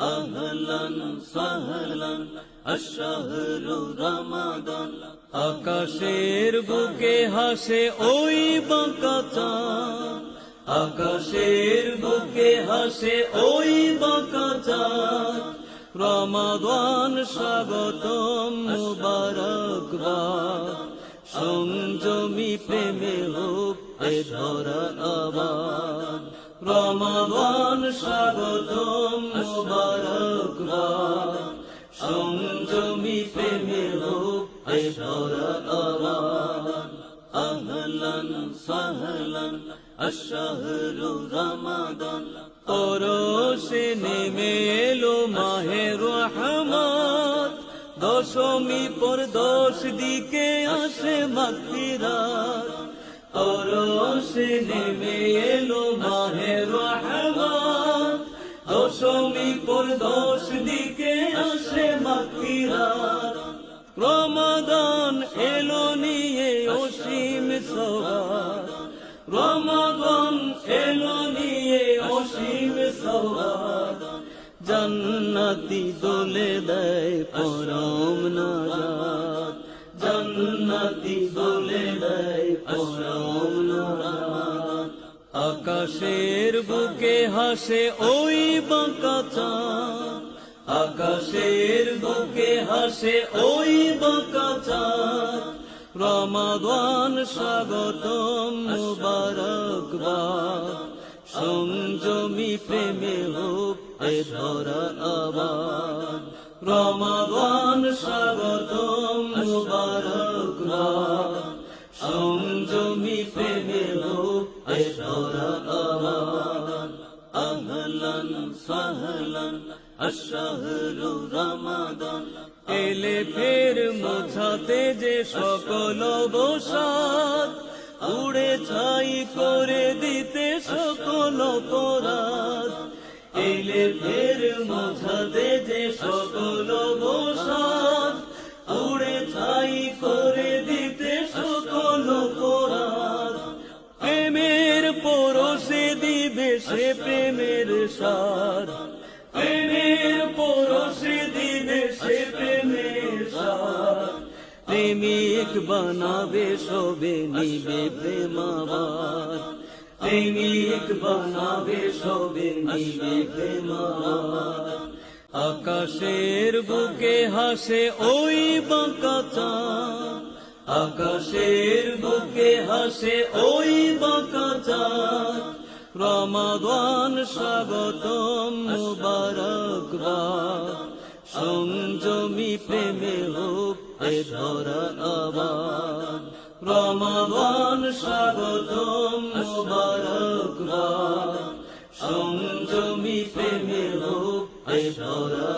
আহলান সাহলান, আশাহরু রমাদান। আকাশের বুকে হাসে ওই বাঁকা চাঁদ। আকাশের বুকে হাসে ওই বাঁকা চাঁদ। রমাদান স্বাগতম মুবারকবাদ সংযমী প্রেমে হোক এ ধরা আবাদ। রমাদান স্বাগতম মুবারকবাদ সংযমী প্রেমে হোক এ ধরা আবাদ আহলান সাহলান, আশাহরু রমাদান। পরশে নেমে এলো মাহে রহমত। দশমী পর দশ দিকে আসে মাগফিরাত। পরশে নেমে পর দশ দিকে আসে মাগফিরাত রমাদান এলো নিয়ে অসীম সওয়াব রমাদান এলো নিয়ে অসীম সওয়াব জান্নাতি দোলে দেয় পরম নাজাত। জান্নাতি দোলে দেয় পরম আকাশের বুকে হাসে ওই বাঁকা চাঁদ। আকাশের বুকে হাসে ওই বাঁকা চাঁদ। রমাদান স্বাগতম মুবারকবাদ সংযমী প্রেমে হোক এ ধরা আবাদ রমাদান স্বাগতম মুবারকবাদ এলে ফের মোছাতে যে সকল বসাত উড়ে ছাই করে দিতে সকল অপরাধ। এলে ফের মোছাতে যে সকল সার প্রেমের পরশে দিবে সে প্রেমের সার প্রেমিক বানাবে সবে, নিবে প্রেমাবার প্রেমিক বানাবে সবে, নিবে প্রেমাবার আকাশের বুকে হাসে ওই বাঁকা চাঁদ। আকাশের বুকে হাসে ওই বাঁকা চাঁদ। রমাদান স্বাগতম মুবারকবাদ সংযমী প্রেমে হোক এ ধরা আবাদ রমাদান স্বাগতম মুবারকবাদ সংযমী প্রেমে হোক এ ধরা